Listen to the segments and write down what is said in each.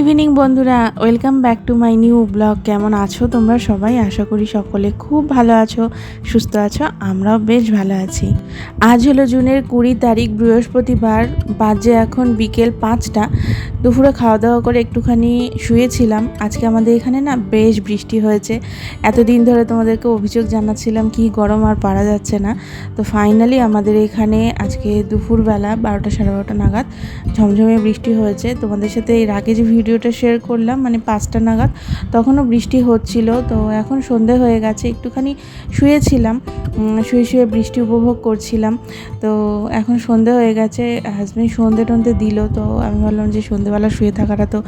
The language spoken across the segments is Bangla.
ইভিনিং বন্ধুরা। Welcome back to my new blog কেমন আছো তোমরা সবাই? আশা করি সকলে খুব ভালো আছো, সুস্থ আছো, আমরাও বেশ ভালো আছি। আজ হলো জুনের কুড়ি তারিখ, বৃহস্পতিবার। বাজে এখন বিকেল পাঁচটা। দুপুরে খাওয়া দাওয়া করে একটুখানি শুয়েছিলাম। আজকে আমাদের এখানে না বেশ বৃষ্টি হয়েছে। এতদিন ধরে তোমাদেরকে অভিযোগ জানাচ্ছিলাম কি গরম আর পারা যাচ্ছে না। তো ফাইনালি আমাদের এখানে আজকে দুপুরবেলা বারোটা সাড়ে বারোটা নাগাদ ঝমঝমে বৃষ্টি হয়েছে। তোমাদের সাথে এর আগে যে ভিডিওটা শেয়ার করলাম মানে পাঁচটা নাগাদ, তখনও বৃষ্টি হচ্ছিল। তো এখন সন্ধে হয়ে গেছে, একটুখানি শুয়েছিলাম শুয়ে শুয়ে বৃষ্টি উপভোগ করছিলাম। তো এখন সন্ধে হয়ে গেছে হাজব্যান্ড সন্ধে টন্ধে দিল, তো আমি ভাবলাম যে সন্ধেবেলা শুয়ে থাকাটা তো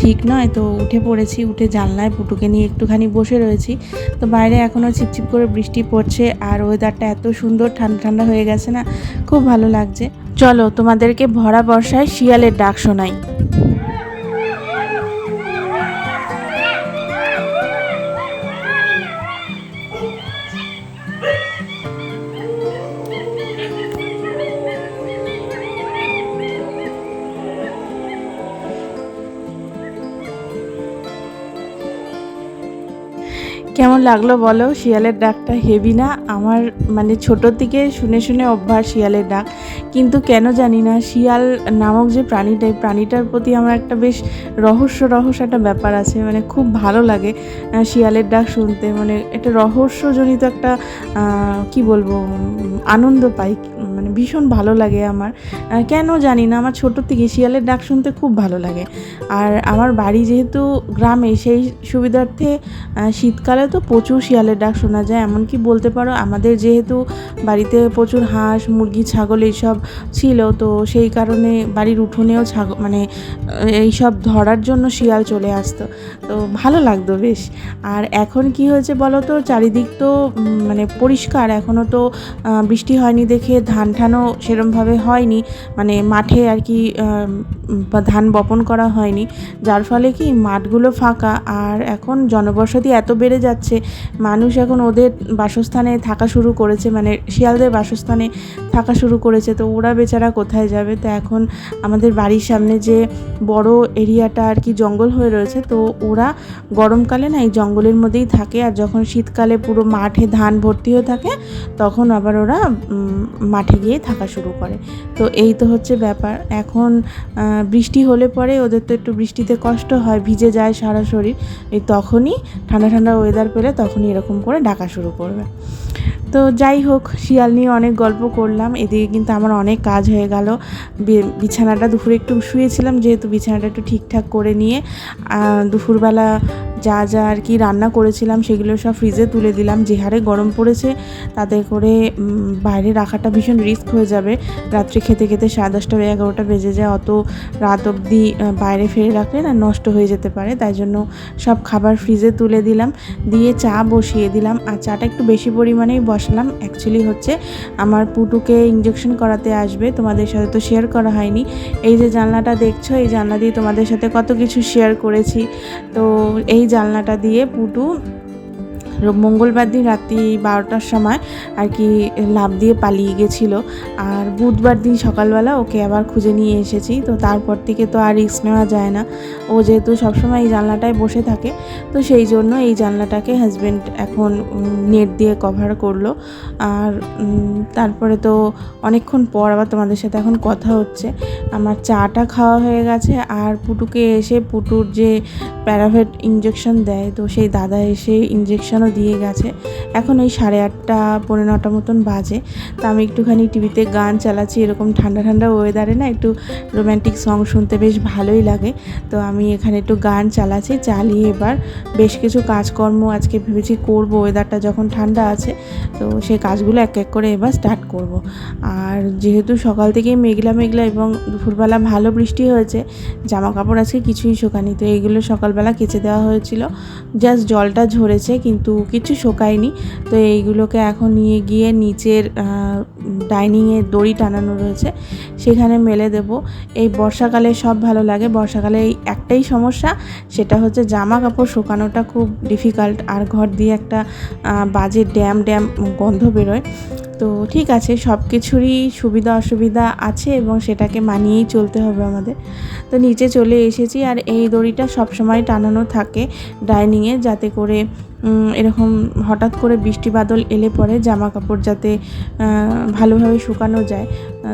ঠিক নয়। তো উঠে পড়েছি, উঠে জানলায় পুটুকে নিয়ে একটুখানি বসে রয়েছি। তো বাইরে এখনও ছিপছিপ করে বৃষ্টি পড়ছে, আর ওয়েদারটা এত সুন্দর, ঠান্ডা ঠান্ডা হয়ে গেছে না, খুব ভালো লাগছে। চলো তোমাদেরকে ভরা বর্ষায় শিয়ালের ডাক শোনাই। কেমন লাগল বলো? শিয়ালের ডাকটা হেভি না? আমার মানে ছোটোর থেকে শুনে শুনে অভ্যাস শিয়ালের ডাক। কিন্তু কেন জানি না, শিয়াল নামক যে প্রাণীটা, এই প্রাণীটার প্রতি আমার একটা বেশ রহস্য রহস্য একটা ব্যাপার আছে। মানে খুব ভালো লাগে শিয়ালের ডাক শুনতে। মানে একটা রহস্যজনিত একটা কি বলব, আনন্দ পাই। মানে ভীষণ ভালো লাগে আমার। কেন জানি না, আমার ছোটোর থেকে শিয়ালের ডাক শুনতে খুব ভালো লাগে। আর আমার বাড়ি যেহেতু গ্রামে, সেই সুবিধার্থে শীতকালে তো প্রচুর শিয়ালের ডাক শোনা যায়, এমনকি বলতে পারো আমাদের যেহেতু বাড়িতে প্রচুর হাঁস, মুরগি, ছাগল এইসব ছিল, তো সেই কারণে বাড়ির উঠোনেও ছাগল মানে এইসব ধরার জন্য শিয়াল চলে আসতো। তো ভালো লাগতো বেশ। আর এখন কি হয়েছে বলো তো? চারিদিক তো মানে পরিষ্কার এখনও তো বৃষ্টি হয়নি দেখে, ধান ঠানও সেরমভাবে হয়নি মানে মাঠে আর কি ধান বপন করা হয়নি। যার ফলে কি মাঠগুলো ফাঁকা, আর এখন জনবসতি এত বেড়ে যাচ্ছে মানুষ এখন ওদের বাসস্থানে থাকা শুরু করেছে মানে শিয়ালদের বাসস্থানে থাকা শুরু করেছে, তো ওরা বেচারা কোথায় যাবে? তো এখন আমাদের বাড়ির সামনে যে বড় এরিয়াটা আর কি জঙ্গল হয়ে রয়েছে, তো ওরা গরমকালে না এই জঙ্গলের মধ্যেই থাকে আর যখন শীতকালে পুরো মাঠে ধান ভর্তি হয়ে থাকে, তখন আবার ওরা মাঠে গিয়ে থাকা শুরু করে। তো এই তো হচ্ছে ব্যাপার। এখন বৃষ্টি হলে পরে ওদের তো একটু বৃষ্টিতে কষ্ট হয়, ভিজে যায় সারা শরীর। এই তখনই ঠান্ডা ঠান্ডা ওয়েদার পেলে তখনই এরকম করে ডাকা শুরু করবে। তো যাই হোক, শিয়াল নিয়ে অনেক গল্প করলাম। এদিকে কিন্তু আমার অনেক কাজ হয়ে গেল। বিছানাটা দুপুরে একটু শুয়েছিলাম, যেহেতু বিছানাটা একটু ঠিকঠাক করে নিয়ে দুপুরবেলা যা যা আর কি রান্না করেছিলাম, সেগুলো সব ফ্রিজে তুলে দিলাম। যে হারে গরম পড়েছে, তাতে করে বাইরে রাখাটা ভীষণ রিস্ক হয়ে যাবে। রাত্রে খেতে খেতে সাড়ে দশটা এগারোটা বেজে যায়, অত রাত অবধি বাইরে ফেলে রাখলে না নষ্ট হয়ে যেতে পারে। তাই জন্য সব খাবার ফ্রিজে তুলে দিলাম। দিয়ে চা বসিয়ে দিলাম। আর চাটা একটু বেশি পরিমাণেই বসালাম। অ্যাকচুয়ালি হচ্ছে, আমার পুটুকে ইঞ্জেকশন করাতে আসবে, তোমাদের সাথে তো শেয়ার করা হয়নি। এই যে জানলাটা দেখছ, এই জানলা দিয়ে তোমাদের সাথে কত কিছু শেয়ার করেছি। তো এই জানলাটা দিয়ে পুটু মঙ্গলবার দিন রাত্রি বারোটার সময় আর কি লাভ দিয়ে পালিয়ে গেছিল। আর বুধবার দিন সকালবেলা ওকে আবার খুঁজে নিয়ে এসেছি। তো তারপর থেকে তো আর রিস্ক নেওয়া যায় না। ও যেহেতু সবসময় এই জানলাটায় বসে থাকে, তো সেই জন্য এই জানলাটাকে হাজব্যান্ড এখন নেট দিয়ে কভার করল। আর তারপরে তো অনেকক্ষণ পর আবার তোমাদের সাথে এখন কথা হচ্ছে। আমার চাটা খাওয়া হয়ে গেছে আর পুটুকে এসে পুটুর যে প্যারাভেট ইঞ্জেকশন দেয়, তো সেই দাদা এসে ইঞ্জেকশনও দিয়ে গেছে। এখন ওই সাড়ে আটটা, পৌনে নটা মতন বাজে। তো আমি একটুখানি টিভিতে গান চালাচ্ছি, এরকম ঠান্ডা ঠান্ডা ওয়েদারে না একটু রোম্যান্টিক সং শুনতে বেশ ভালোই লাগে। তো আমি এখানে একটু গান চালাচ্ছি, চালিয়ে এবার বেশ কিছু কাজকর্ম আজকে ভেবেছি করব। ওয়েদারটা যখন ঠান্ডা আছে, তো সেই কাজগুলো এক এক করে এবার স্টার্ট করব। আর যেহেতু সকাল থেকেই মেঘলা মেঘলা এবং দুপুরবেলা ভালো বৃষ্টি হয়েছে জামা কাপড় আজকে কিছুই শোকানি। তো এইগুলো সকালবেলা কেচে দেওয়া হয়েছিল। জাস্ট জলটা ঝরেছে, কিন্তু কিছু শোকায়নি। তো এইগুলোকে এখন নিয়ে গিয়ে নিচের ডাইনিংয়ে দড়ি টানানো রয়েছে। সেখানে মেলে দেব। এই বর্ষাকালে সব ভালো লাগে। বর্ষাকালে এই একটাই সমস্যা, সেটা হচ্ছে জামা কাপড় শুকানোটা খুব ডিফিকাল্ট আর ঘর দিয়ে একটা বাজে ড্যাম ড্যাম গন্ধ বেরোয়। তো ঠিক আছে, সব কিছুরই সুবিধা অসুবিধা আছে এবং সেটাকে মানিয়েই চলতে হবে আমাদের। তো নিচে চলে এসেছি আর এই দড়িটা সবসময় টানানো থাকে ডাইনিংয়ে যাতে করে এরকম হঠাৎ করে বৃষ্টি বাদল এলে পরে জামা কাপড় যাতে ভালোভাবে শুকানো যায়।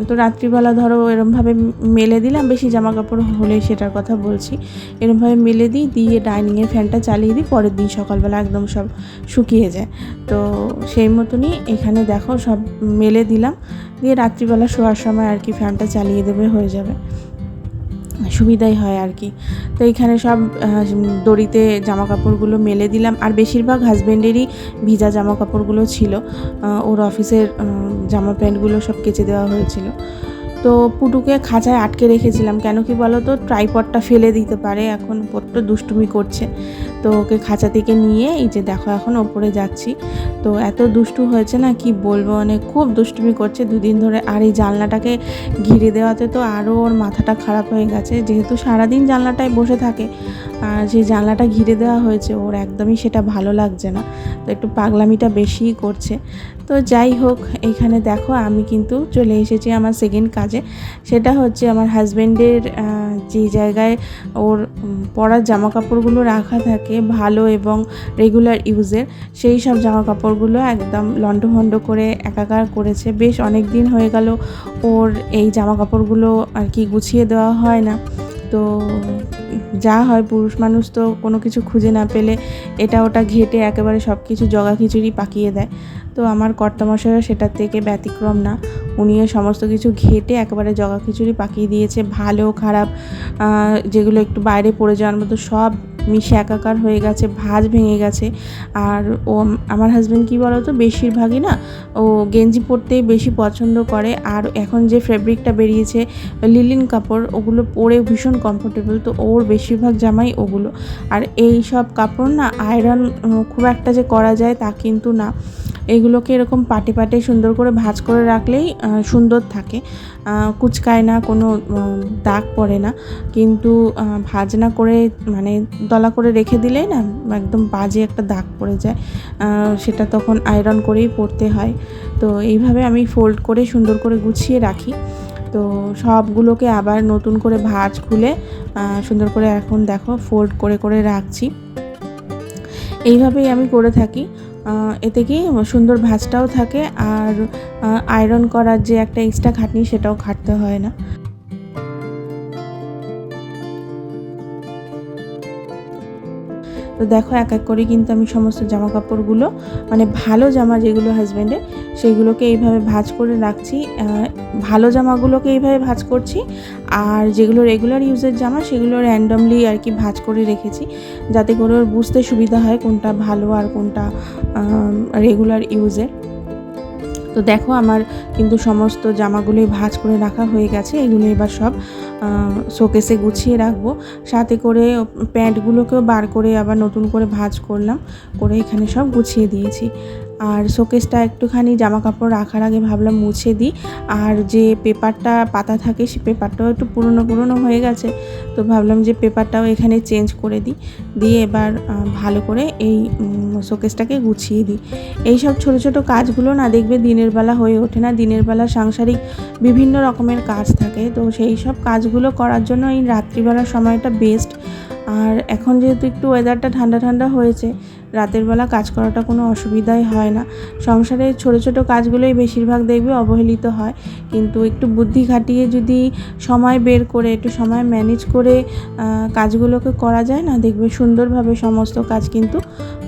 তো রাত্রিবেলা ধরো এরমভাবে মেলে দিলাম, বেশি জামা কাপড় হলে সেটার কথা বলছি। এরমভাবে মেলে দিই, দিয়ে ডাইনিংয়ের ফ্যানটা চালিয়ে দিই, পরের দিন সকালবেলা একদম সব শুকিয়ে যায়। তো সেই মতনই এখানে দেখো সব মেলে দিলাম, দিয়ে রাত্রিবেলা শোয়ার সময় আর কি ফ্যানটা চালিয়ে দেবে হয়ে যাবে। সুবিধাই হয় আর কি। তো এখানে সব দড়িতে জামা কাপড়গুলো মেলে দিলাম। আর বেশিরভাগ হাজব্যান্ডেরই ভিজা জামা কাপড়গুলো ছিল ওর অফিসের জামা প্যান্টগুলো সব কেচে দেওয়া হয়েছিল। তো পুটুকে খাঁচায় আটকে রেখেছিলাম। কেন কি বলো তো ট্রাইপডটা ফেলে দিতে পারে। এখন বড্ড দুষ্টুমি করছে। তো ওকে খাঁচা থেকে নিয়ে এই যে দেখো এখন ওপরে যাচ্ছি। তো এত দুষ্টু হয়েছে না, কি বলব? মানে খুব দুষ্টুমি করছে। দুদিন ধরে আর এই জানলাটাকে ঘিরে দেওয়াতে তো আরও ওর মাথাটা খারাপ হয়ে গেছে। যেহেতু সারাদিন জানলাটায় বসে থাকে, আর যে জানলাটা ঘিরে দেওয়া হয়েছে, ওর একদমই সেটা ভালো লাগছে না। তো একটু পাগলামিটা বেশিই করছে। তো যাই হোক এইখানে দেখো আমি কিন্তু চলে এসেছি আমার সেকেন্ড কাজে। সেটা হচ্ছে আমার হাজব্যান্ডের যে জায়গায় ওর পরার জামা কাপড়গুলো রাখা থাকে ভালো এবং রেগুলার ইউজের সেই সব জামা কাপড়গুলো একদম লণ্ডভণ্ড করে একাকার করেছে। বেশ অনেক দিন হয়ে গেল ওর এই জামা কাপড়গুলো আর কি গুছিয়ে দেওয়া হয় না। তো যা হয়, পুরুষ মানুষ তো কোনো কিছু খুঁজে না পেলে এটা ওটা ঘেটে একেবারে সব কিছু জগা খিচুড়ি পাকিয়ে দেয়। তো আমার কর্তামশাইও সেটার থেকে ব্যতিক্রম না। উনিও সমস্ত কিছু ঘেটে একেবারে জগা খিচুড়ি পাকিয়ে দিয়েছে। ভালো, খারাপ যেগুলো একটু বাইরে পড়ে যাওয়ার মতো সব মিশে একাকার হয়ে গেছে, ভাজ ভেঙে গেছে। আর ও, আমার হাজব্যান্ড কী বলো তো বেশিরভাগই না, ও গেঞ্জি পরতেই বেশি পছন্দ করে। আর এখন যে ফেব্রিকটা বেরিয়েছে লিলিন কাপড়, ওগুলো পরে ভীষণ কমফোর্টেবল তো ওর বেশিরভাগ জামাই ওগুলো। আর এই সব কাপড় না আয়রন খুব একটা যে করা যায় তা কিন্তু না। এগুলোকে এরকম পাটে পাটে সুন্দর করে ভাজ করে রাখলেই সুন্দর থাকে। কুচকায় না কোনো দাগ পড়ে না। কিন্তু আহ, ভাঁজ না করে মানে দলা করে রেখে দিলেই না একদম বাজে একটা দাগ পড়ে যায়। সেটা তখন আয়রন করেই পরতে হয়। তো এইভাবে আমি ফোল্ড করে সুন্দর করে গুছিয়ে রাখি। তো সবগুলোকে আবার নতুন করে ভাঁজ খুলে সুন্দর করে এখন দেখো ফোল্ড করে করে রাখছি। এইভাবেই আমি করে থাকি। এতে কি সুন্দর ভাজটাও থাকে আর আয়রন করার যে একটা এক্সট্রা খাটনি সেটাও খাটতে হয় না। তো দেখো এক এক করে কিন্তু আমি সমস্ত জামা কাপড়গুলো মানে ভালো জামা যেগুলো হাজব্যান্ডের সেইগুলোকে এইভাবে ভাজ করে রাখছি। ভালো জামাগুলোকে এইভাবে ভাজ করছি। আর যেগুলো রেগুলার ইউজের জামা, সেগুলো র্যান্ডমলি আর কি ভাজ করে রেখেছি। যাতে করে ওর বুঝতে সুবিধা হয় কোনটা ভালো আর কোনটা রেগুলার ইউজের তো দেখো আমার কিন্তু সমস্ত জামাগুলোই ভাজ করে রাখা হয়ে গেছে। এগুলো এবার সব শোকেসে গুছিয়ে রাখব। সাথে করে প্যান্টগুলোকেও বার করে আবার নতুন করে ভাঁজ করলাম। করে এখানে সব গুছিয়ে দিয়েছি। আর শোকেসটা একটুখানি জামা কাপড় রাখার আগে ভাবলাম মুছে দিই। আর যে পেপারটা পাতা থাকে, সে পেপারটাও একটু পুরনো পুরনো হয়ে গেছে, তো ভাবলাম যে পেপারটাও এখানে চেঞ্জ করে দিই। দিয়ে এবার ভালো করে এই শোকেসটাকে গুছিয়ে দিই। এই সব ছোটো ছোটো কাজগুলো না দেখবে দিনের বেলা হয়ে ওঠে না। দিনের বেলা সাংসারিক বিভিন্ন রকমের কাজ থাকে, তো সেই সব কাজগুলো করার জন্য এই রাত্রিবেলার সময়টা বেস্ট আর এখন যেহেতু একটু ওয়েদারটা ঠান্ডা ঠান্ডা হয়েছে রাতের বেলা কাজ করাটা কোনো অসুবিধাই হয় না। সংসারের ছোটো ছোটো কাজগুলোই বেশিরভাগ দেখবে অবহেলিত হয়। কিন্তু একটু বুদ্ধি খাটিয়ে যদি সময় বের করে, একটু সময় ম্যানেজ করে কাজগুলোকে করা যায় না, দেখবে সুন্দরভাবে সমস্ত কাজ কিন্তু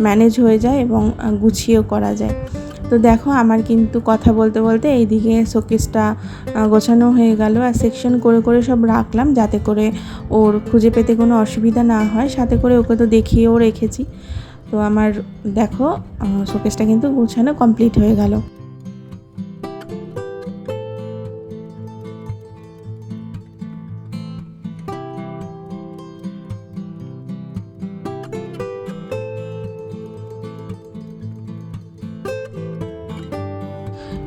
ম্যানেজ হয়ে যায় এবং গুছিয়েও করা যায়। তো দেখো আমার কিন্তু কথা বলতে বলতে এইদিকে শোকেসটা গোছানো হয়ে গেল আর সেকশন করে করে সব রাখলাম যাতে করে ওর খুঁজে পেতে কোনো অসুবিধা না হয়। সাথে করে ওকে তো দেখিয়েও রেখেছি। তো আমার দেখো শোকেসটা কিন্তু গুছানো কমপ্লিট হয়ে গেল।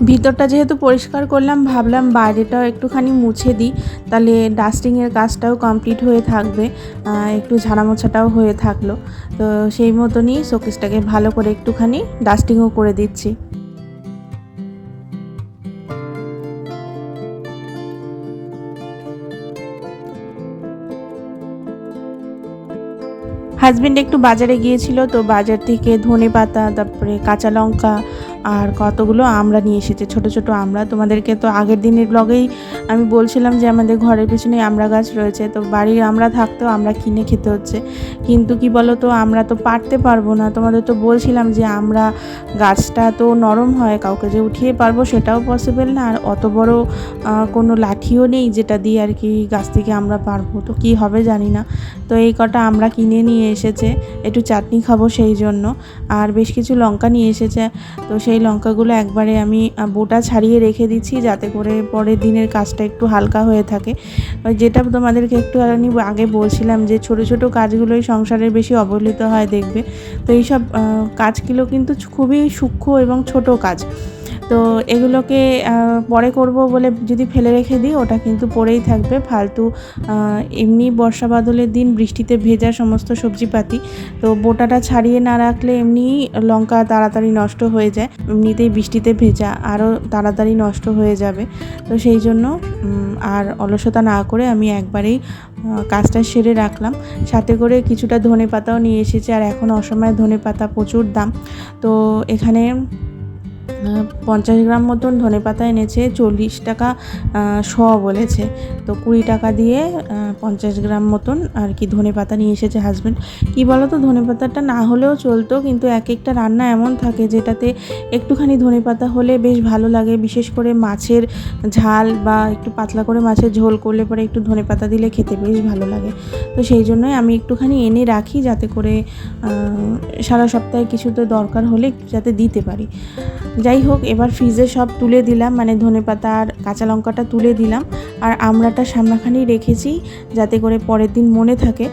ভিতরটা যেহেতু পরিষ্কার করলাম, ভাবলাম বাইরেটাও একটুখানি মুছে দিই। তাহলে ডাস্টিংয়ের কাজটাও কমপ্লিট হয়ে থাকবে একটু ঝাড়ামোছাটাও হয়ে থাকল। তো সেই মতনই শোকেসটাকে ভালো করে একটুখানি ডাস্টিংও করে দিচ্ছি। হাজব্যান্ড একটু বাজারে গিয়েছিল, তো বাজার থেকে ধনে পাতা তারপরে কাঁচা লঙ্কা আর কতগুলো আমরা নিয়ে এসেছে, ছোট ছোট আমরা। তোমাদেরকে তো আগের দিনের ব্লগেই আমি বলছিলাম যে আমাদের ঘরের পিছনে আমরা গাছ রয়েছে, তো বাড়ির আমরা থাকতেও আমরা কিনে খেতে হচ্ছে। কিন্তু কি বলো তো আমরা তো পারতে পারব না। তোমাদের তো বলছিলাম যে আমরা গাছটা তো নরম হয়, কাউকে যে উঠিয়ে পারব সেটাও পসিবল না। আর অত বড় কোনো লাঠিও নেই যেটা দিয়ে আর কি গাছ থেকে আমরা পারব। তো কি হবে জানি না। তো এই কটা আমরা কিনে নিয়ে এসেছে, একটু চাটনি খাব সেই জন্য। আর বেশ কিছু লঙ্কা নিয়ে এসেছে, তো সেই লঙ্কাগুলো একবারে আমি বোটা ছাড়িয়ে রেখে দিচ্ছি যাতে করে পরের দিনের কাজটা একটু হালকা হয়ে থাকে। যেটা তোমাদেরকে একটু আমি আগে বলছিলাম যে ছোট ছোট কাজগুলোই সংসারের বেশি অবহেলিত হয় দেখবে। তো এইসব কাজগুলো কিন্তু খুবই সূক্ষ্ম এবং ছোট কাজ। তো এগুলোকে পরে করব বলে যদি ফেলে রেখে দিই, ওটা কিন্তু পড়েই থাকবে। ফালতু এমনি বর্ষা বাদলের দিন বৃষ্টিতে ভেজা সমস্ত সবজিপাতি। তো বোটাটা ছাড়িয়ে না রাখলে এমনি লঙ্কা তাড়াতাড়ি নষ্ট হয়ে যায়। এমনিতেই বৃষ্টিতে ভেজা আরও তাড়াতাড়ি নষ্ট হয়ে যাবে। তো সেই জন্য আর অলসতা না করে আমি একবারেই কাজটা সেরে রাখলাম। সাথে করে কিছুটা ধনে পাতাও নিয়ে এসেছি, আর এখন অসময়ে ধনে পাতা প্রচুর দাম। তো এখানে পঞ্চাশ গ্রাম মতন ধনে পাতা এনেছে, চল্লিশ টাকা শ বলেছে। তো কুড়ি টাকা দিয়ে পঞ্চাশ গ্রাম মতন আর কি ধনে পাতা নিয়ে এসেছে হাজব্যান্ড কী বলো তো ধনে পাতাটা না হলেও চলতো, কিন্তু এক একটা রান্না এমন থাকে যেটাতে একটুখানি ধনে পাতা হলে বেশ ভালো লাগে। বিশেষ করে মাছের ঝাল বা একটু পাতলা করে মাছের ঝোল করলে পরে একটু ধনে পাতা দিলে খেতে বেশ ভালো লাগে। তো সেই জন্যই আমি একটুখানি এনে রাখি যাতে করে সারা সপ্তাহে কিছু তো দরকার হলে যাতে দিতে পারি। যাই হোক এবার ফ্রিজে সব তুলে দিলাম মানে ধনে পাতা আর কাঁচা লঙ্কাটা তুলে দিলাম। আর আমড়াটা সামনাখানি রেখেছি যাতে করে পরের দিন মনে থাকে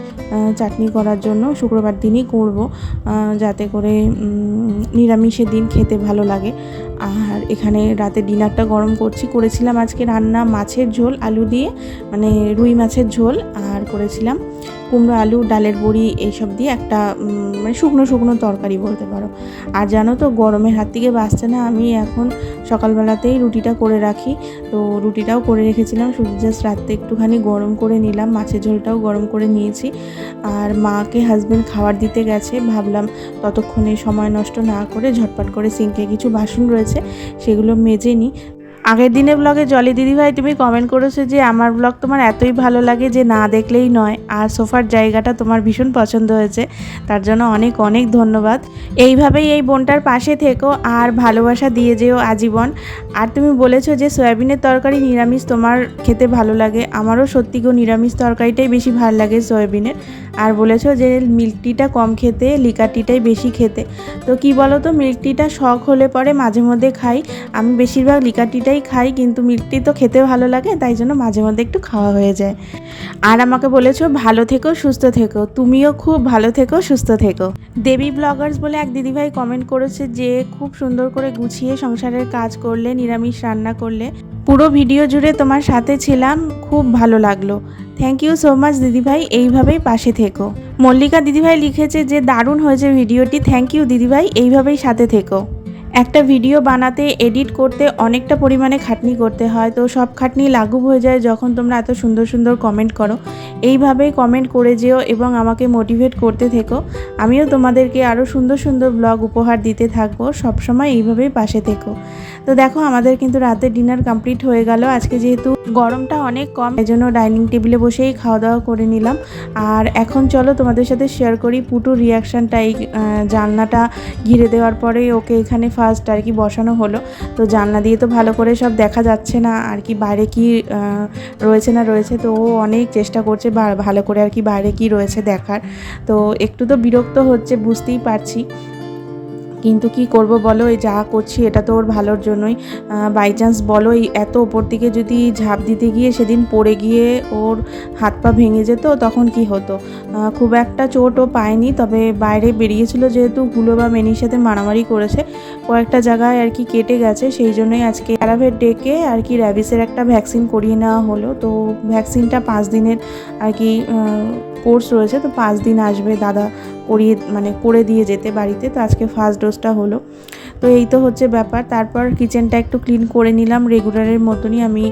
চাটনি করার জন্য শুক্রবার দিনই করব যাতে করে নিরামিষের দিন খেতে ভালো লাগে। আর এখানে রাতে ডিনারটা গরম করছি, করেছিলাম আজকে রান্না মাছের ঝোল, আলু দিয়ে মানে রুই মাছের ঝোল, আর করেছিলাম কুমড়ো আলু, ডালের বড়ি, এইসব দিয়ে একটা মানে শুকনো শুকনো তরকারি বলতে পারো। আর জানো তো, গরমের হাত থেকে বাঁচতে না আমি এখন সকালবেলাতেই রুটিটা করে রাখি। তো রুটিটাও করে রেখেছিলাম শুধু জাস্ট রাত্রে একটুখানি গরম করে নিলাম। মাছের ঝোলটাও গরম করে নিয়েছি। আর মাকে হাজব্যান্ড খাবার দিতে গেছে। ভাবলাম ততক্ষণে সময় নষ্ট না করে ঝটপট করে সিঙ্কে কিছু বাসন রয়েছে, সেগুলো মেজে নিই। আগের দিনে ব্লগে জলি দিদিভাই তুমি কমেন্ট করেছ যে, আমার ব্লগ তোমার এতই ভালো লাগে যে না দেখলেই নয়। আর সোফার জায়গাটা তোমার ভীষণ পছন্দ হয়েছে। তার জন্য অনেক অনেক ধন্যবাদ। এইভাবেই এই বোনটার পাশে থেকো আর ভালোবাসা দিয়ে যেও আজীবন। আর তুমি বলেছ যে, সয়াবিনের তরকারি নিরামিষ তোমার খেতে ভালো লাগে। আমারও সত্যি গো নিরামিষ তরকারিটাই বেশি ভালো লাগে সয়াবিনের। আর বলেছ যে মিল্ক টিটা কম খেতে লিকার টিটাই বেশি খেতে। তো কি বলো তো মিল্ক টিটা শখ হলে পরে মাঝে মধ্যে খাই। আমি বেশিরভাগ লিকার টিটাই খাই, কিন্তু মিল্ক তো খেতে ভালো লাগে, তাই জন্য মাঝে মধ্যে একটু খাওয়া হয়ে যায়। আর আমাকে বলেছ, ভালো থেকো, সুস্থ থেকো। তুমিও খুব ভালো থেকো, সুস্থ থেকো। দেবী ব্লগার্স বলে এক দিদিভাই কমেন্ট করেছে যে, খুব সুন্দর করে গুছিয়ে সংসারের কাজ করলে, নিরামিষ রান্না করলে, পুরো ভিডিও জুড়ে তোমার সাথে ছিলাম, খুব ভালো লাগল। থ্যাংক ইউ সো মাচ দিদিভাই, এইভাবেই পাশে থেকো। মল্লিকা দিদিভাই লিখেছে যে, দারুণ হয়েছে ভিডিওটি থ্যাংক ইউ দিদিভাই, এইভাবেই সাথে থেকো। একটা ভিডিও বানাতে এডিট করতে অনেকটা পরিমাণে খাটনি করতে হয়। তো সব খাটনি লাঘব হয়ে যায় যখন তোমরা এত সুন্দর সুন্দর কমেন্ট করো। এইভাবেই কমেন্ট করে যেও এবং আমাকে মোটিভেট করতে থেকো। আমিও তোমাদেরকে আরও সুন্দর সুন্দর ব্লগ উপহার দিতে থাকব। সবসময় এইভাবেই পাশে থেকো। তো দেখো, আমাদের কিন্তু রাতে ডিনার কমপ্লিট হয়ে গেল। আজকে যেহেতু গরমটা অনেক কম, এজন্য ডাইনিং টেবিলে বসেই খাওয়া দাওয়া করে নিলাম। আর এখন চলো তোমাদের সাথে শেয়ার করি পুটুর রিয়াকশানটা এই জানলাটা ঘিরে দেওয়ার পরে ওকে এখানে ফার্স্ট আর কি বসানো হলো। তো জানলা দিয়ে তো ভালো করে সব দেখা যাচ্ছে না, আর কি বাইরে কি রয়েছে না রয়েছে, তো ও অনেক চেষ্টা করছে ভালো করে আর কি বাইরে কি রয়েছে দেখার। তো একটু তো বিরক্ত হচ্ছে, বুঝতেই পারছি। কিন্তু কি করব বলো, এই যা করছি এটা তো ওর ভালোর জন্যই। বাই চান্স বলো, এই এত ওপর দিকে যদি ঝাঁপ দিতে গিয়ে সেদিন পড়ে গিয়ে ওর হাত পা ভেঙে যেত, তখন কি হতো? খুব একটা চোটও পায়নি, তবে বাইরে বেরিয়েছিল যেহেতু গুলো বা মেনির সাথে মারামারি করেছে। কয়েকটা জায়গায় আর কি কেটে গেছে, সেই জন্যই আজকে প্যারাভেট ডেকে আর কি র্যাবিসের একটা ভ্যাকসিন করিয়ে নেওয়া হলো। তো ভ্যাকসিনটা পাঁচ দিনের আর কি কোর্স রয়েছে, তো পাঁচ দিন আসবে দাদা করিয়ে মানে করে দিয়ে যেতে বাড়িতে, তো আজকে ফার্স্ট ডোজটা হলো। তো এই তো হচ্ছে ব্যাপার। তারপর কিচেনটা একটু ক্লিন করে নিলাম। রেগুলারের মতনই আমি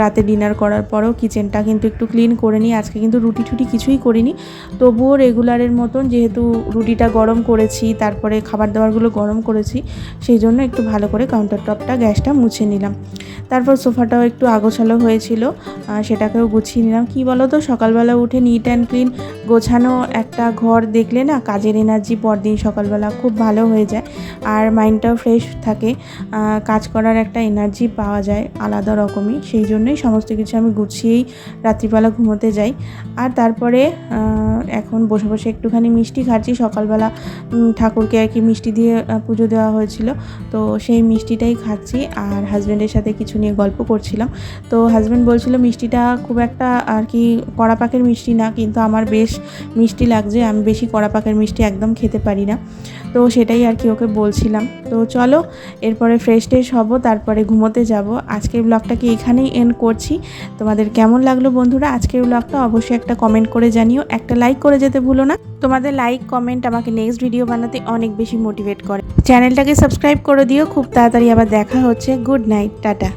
রাতে ডিনার করার পরেও কিচেনটা কিন্তু একটু ক্লিন করে নিই। আজকে কিন্তু রুটি টুটি কিছুই করিনি। তবুও রেগুলারের মতন যেহেতু রুটিটা গরম করেছি, তারপরে খাবার দাবারগুলো গরম করেছি, সেই জন্য একটু ভালো করে কাউন্টার টপটা গ্যাসটা মুছে নিলাম। তারপর সোফাটাও একটু আগোছালো হয়েছিল সেটাকেও গুছিয়ে নিলাম। কি বলো তো সকালবেলা উঠে নিট অ্যান্ড ক্লিন গোছানো একটা ঘর দেখলে না, কাজের এনার্জি পরদিন সকালবেলা খুব ভালো হয়ে যায়। আর মাইন্ডটাও ফ্রেশ থাকে কাজ করার একটা এনার্জি পাওয়া যায় আলাদা রকমই। সেই জন্যই সমস্ত কিছু আমি গুছিয়েই রাত্রিবেলা ঘুমোতে যাই। আর তারপরে এখন বসে বসে একটুখানি মিষ্টি খাচ্ছি। সকালবেলা ঠাকুরকে আর কি মিষ্টি দিয়ে পুজো দেওয়া হয়েছিল। তো সেই মিষ্টিটাই খাচ্ছি। আর হাজব্যান্ডের সাথে কিছু নিয়ে গল্প করছিলাম। তো হাজব্যান্ড বলছিল, মিষ্টিটা খুব একটা আর কি কড়া পাকের মিষ্টি না, কিন্তু আমার বেশ মিষ্টি লাগছে। আমি বেশি কড়া পাকের মিষ্টি একদম খেতে পারি না। তো সেটাই আর কি ওকে বলছিলাম। তো চলো, এরপরে ফ্রেশ ট্রেশ হব, তারপরে ঘুমোতে যাব। আজকের ব্লগটাকে এখানেই এন্ড করছি। তোমাদের কেমন লাগল বন্ধুরা? আজকের ব্লগটা অবশ্যই একটা কমেন্ট করে জানিও। একটা লাইক করে যেতে ভুলো না। তোমাদের লাইক কমেন্ট আমাকে নেক্সট ভিডিও বানাতে অনেক বেশি মোটিভেট করে। চ্যানেলটাকে সাবস্ক্রাইব করে দিও। খুব তাড়াতাড়ি আবার দেখা হচ্ছে। Good night tata.